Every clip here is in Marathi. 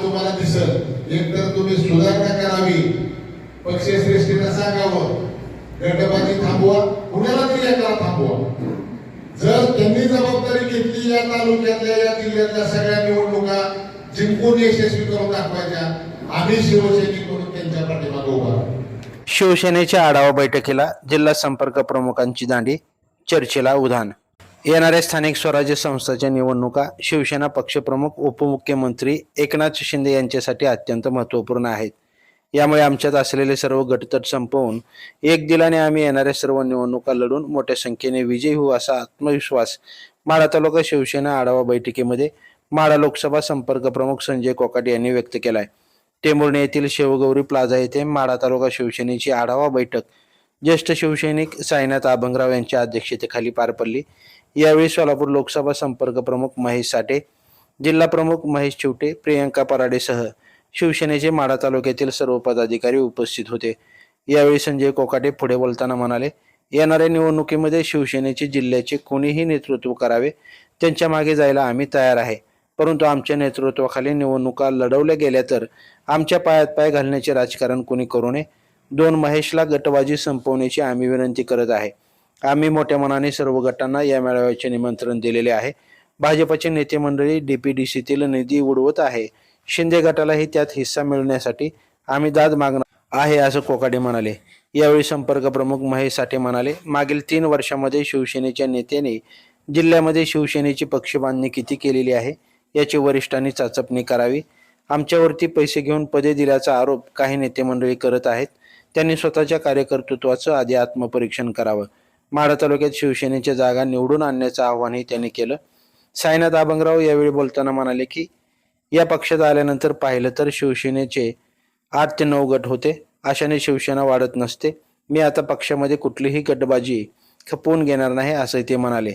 आज तुम्हाला दिसत. एकतर तुम्ही सुधारणा करावी. पक्षश्रेष्ठीला सांगावं. गटबाजी थांबवा. कुणाला तरी याला थांबवा. जर त्यांनी जबाबदारी घेतली या तालुक्यातल्या या जिल्ह्यातल्या सगळ्या निवडणुका जिंकून यशस्वी करून दाखवायच्या आम्ही शिवसैनिक म्हणून त्यांच्या पाठीमागे उभा शिवसेनेच्या आढावा बैठकीला जिल्हा संपर्क प्रमुखांची दांडी चर्चेला उधाण. येणाऱ्या स्थानिक स्वराज्य संस्थाच्या निवडणुका शिवसेना पक्षप्रमुख उपमुख्यमंत्री एकनाथ शिंदे यांच्यासाठी अत्यंत महत्त्वपूर्ण आहेत. यामुळे आमच्यात असलेले सर्व गटतट संपवून एक दिलाने आम्ही येणाऱ्या सर्व निवडणुका लढून मोठ्या संख्येने विजयी होऊ असा आत्मविश्वास माढा तालुका शिवसेना आढावा बैठकीमध्ये माढा लोकसभा संपर्क प्रमुख संजय कोकाट यांनी व्यक्त केलाय. टेंभुर्णी येथील शिवगौरी प्लाझा येथे माढा तालुका शिवसेनेची आढावा बैठक ज्येष्ठ शिवसैनिक साईनाथ आभंगराव यांच्या अध्यक्षतेखाली पार पडली. यावेळी सोलापूर लोकसभा संपर्क प्रमुख महेश साठे जिल्हा प्रमुख महेश चिवटे प्रियंका पराडेसह शिवसेनेचे माढा तालुक्यातील सर्व पदाधिकारी उपस्थित होते. यावेळी संजय कोकाटे पुढे बोलताना म्हणाले येणाऱ्या निवडणुकीमध्ये शिवसेनेचे जिल्ह्याचे कोणीही नेतृत्व करावे त्यांच्या मागे जायला आम्ही तयार आहे. परंतु आमच्या नेतृत्वाखाली निवडणुका लढवल्या गेल्या तर आमच्या पायात पाय घालण्याचे राजकारण कोणी करू नये. दोन महेशला गटबाजी संपवण्याची आम्ही विनंती करत आहे. आम्ही मोठ्या मनाने सर्व गटांना या मेळाव्याचे निमंत्रण दिलेले आहे. भाजपचे नेते मंडळी डीपीडीसीतील निधी उडवत आहे. शिंदे गटालाही त्यात हिस्सा मिळण्यासाठी आम्ही दाद मागणार आहे असं कोकाडे म्हणाले. यावेळी संपर्क प्रमुख महेश साठे म्हणाले मागील तीन वर्षामध्ये शिवसेनेच्या नेत्याने जिल्ह्यामध्ये शिवसेनेची पक्षबांधणी किती केलेली आहे? याची वरिष्ठांनी चाचपणी करावी. आमच्यावरती पैसे घेऊन पदे दिल्याचा आरोप काही नेते मंडळी करत आहेत. त्यांनी स्वतःच्या कार्यकर्तृत्वाचं आधी आत्मपरीक्षण करावं. माढा तालुक्यात शिवसेनेच्या जागा निवडून आणण्याचं आव्हानही त्यांनी केलं. साईनाथ आबंगराव यावेळी बोलताना म्हणाले की या पक्षात आल्यानंतर पाहिलं तर शिवसेनेचे आठ ते नऊ गट होते. अशाने शिवसेना वाढत नसते. मी आता पक्षामध्ये कुठलीही गटबाजी खपवून घेणार नाही असंही ते म्हणाले.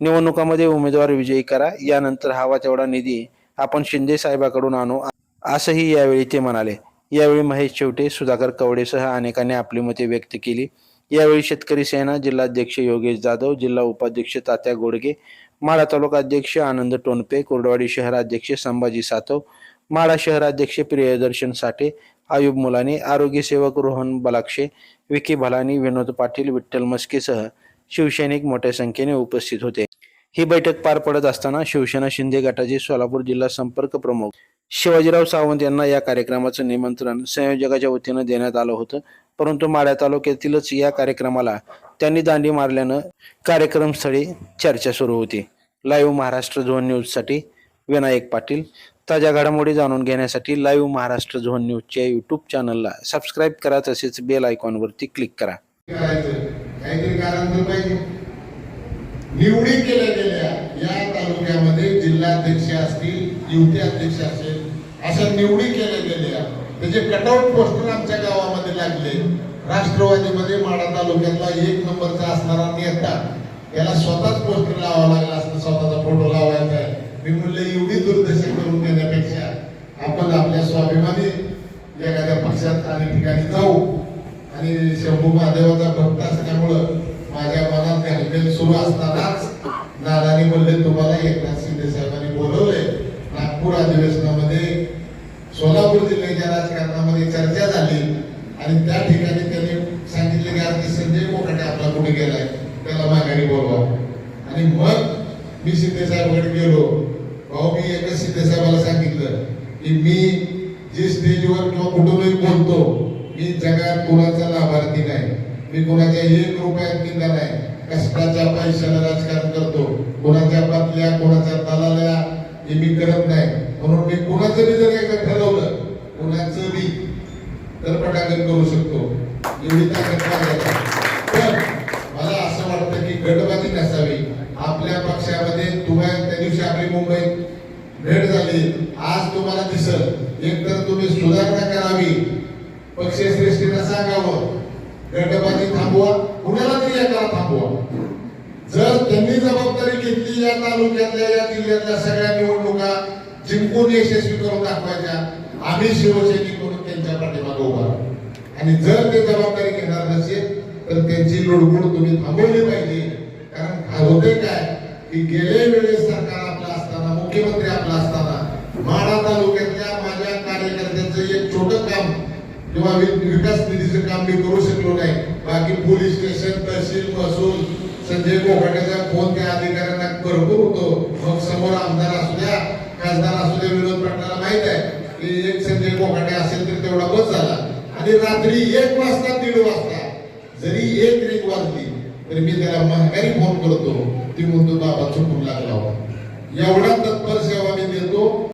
निवडणुकामध्ये उमेदवार विजयी करा यानंतर हवा तेवढा निधी आपण शिंदे साहेबाकडून आणू असंही यावेळी ते म्हणाले. यावेळी महेश शेवटे सुधाकर कवडेसह अनेकांनी आपली मते व्यक्त केली. यावेळी शेतकरी सेना जिल्हाध्यक्ष योगेश जाधव जिल्हा उपाध्यक्ष तात्या गोडगे माळा तालुका अध्यक्ष आनंद टोनपे कोरडवाडी शहराध्यक्ष संभाजी सातव माळा शहराध्यक्ष प्रियदर्शन साठे आयुब मुलानी आरोग्य सेवक रोहन बलाक्षे विकी भलानी विनोद पाटील विठ्ठल मस्केसह शिवसैनिक मोठ्या संख्येने उपस्थित होते. ही बैठक पार पडत असताना शिवसेना शिंदे गटाचे सोलापूर जिल्हा संपर्क प्रमुख शिवाजीराव सावंत यांना या कार्यक्रमाचं निमंत्रण संयोजकाच्या वतीनं देण्यात आलं होतं. परंतु माळ्या तालुक्यातीलच या कार्यक्रमाला त्यांनी दांडी मारल्यानं कार्यक्रमस्थळी चर्चा सुरू होती. लाईव्ह महाराष्ट्र झोन न्यूजसाठी विनायक पाटील. ताज्या घडामोडी जाणून घेण्यासाठी लाईव्ह महाराष्ट्र झोन न्यूजच्या यूट्यूब चॅनलला सबस्क्राईब करा तसेच बेल आयकॉनवरती क्लिक करा. निवडी केल्या गेल्या या तालुक्यामध्ये जिल्हाध्यक्ष असतील युती अध्यक्ष असेल अशा निवडी केल्या गेल्या. त्याचे कटआउट पोस्टर आमच्या गावामध्ये लागले राष्ट्रवादीमध्ये माडा तालुक्यातला एक नंबरचा असणारा नेता याला स्वतःच पोस्टर लावावा लागला असतं स्वतःचा फोटो लावायचा मी म्हणलं एवढी दुर्दशा करून देण्यापेक्षा आपण आपल्या स्वाभिमानी एखाद्या पक्षात आणि ठिकाणी जाऊ. आणि शंभू महादेवाचा भक्त असल्यामुळं माझ्या मनात घालमेल सुरू असतानाच नानाने म्हणले तुम्हाला एकनाथ शिंदे साहेबांनी बोलवले नागपूर अधिवेशनामध्ये सोलापूर राजकारणामध्ये चर्चा झाली. आणि त्या ठिकाणी त्यांनी सांगितले की आज संजय कोकाटे आपला कुठे गेलाय त्याला माघारी बोलवा. आणि मग मी शिंदे गेलो. भाऊ मी एकच सिद्धेसाहेबाला सांगितलं की मी जी स्टेजवर किंवा कुठूनही बोलतो मी जगात कोणाचा लाभार्थी नाही. मी कोणाच्या एक रुपयात किंवा नाही. कष्टाच्या पैशाला राजकारण करतो. कोणाच्या बातल्या कोणाच्या दलाल्या हे मी करत नाही. म्हणून मी कोणाचं बी जर एकदा ठरवलं. कोणाचं बी तर करू शकतो. एवढी ताकद पण मला असं वाटतं की गटबाजी नसावी. आपल्या पक्षामध्ये तुम्हाला त्या दिवशी आपली मुंबईत भेट झाली. आज तुम्हाला दिसत एक तर तुम्ही सुधारणा करावी. पक्षश्रेष्ठीला सांगावं. गटबाजी थांबवा. कुणाला तरी याला थांबवा. जर त्यांनी जबाबदारी घेतली या तालुक्यातल्या या जिल्ह्यातल्या सगळ्या निवडणुका जिंकून यशस्वी करून दाखवायच्या आम्ही शिवसैनिक म्हणून त्यांच्या पाठीमागे उभा आणि जर ते जबाबदारी घेणार नसेल तर त्यांची लुडबुड तुम्ही थांबवली पाहिजे. कारण होते काय की गेल्या वेळेस सरकार आपला असताना मुख्यमंत्री आपला असताना माडा तालुक्यातल्या माझ्या कार्यकर्त्यांचं एक छोट काम किंवा विकास निधीचं काम मी करू शकलो नाही. बाकी पोलीस स्टेशन तहसील महसूल संजय कोकाटेचा फोन त्या अधिकाऱ्यांना भरपूर होतो. मग समोर आमदार असू द्या खासदार असू द्या विरोध पाटलाला माहीत आहे. की एक संजय कोकाटे असेल तर तेवढा बस झाला. आणि रात्री एक वाजता दीड वाजता जरी एक रिंग वाजली तरी मी त्याला महागारी फोन करतो. ती म्हणतो बाबा चुकून लागला हो. एवढा तत्पर सेवा मी देतो.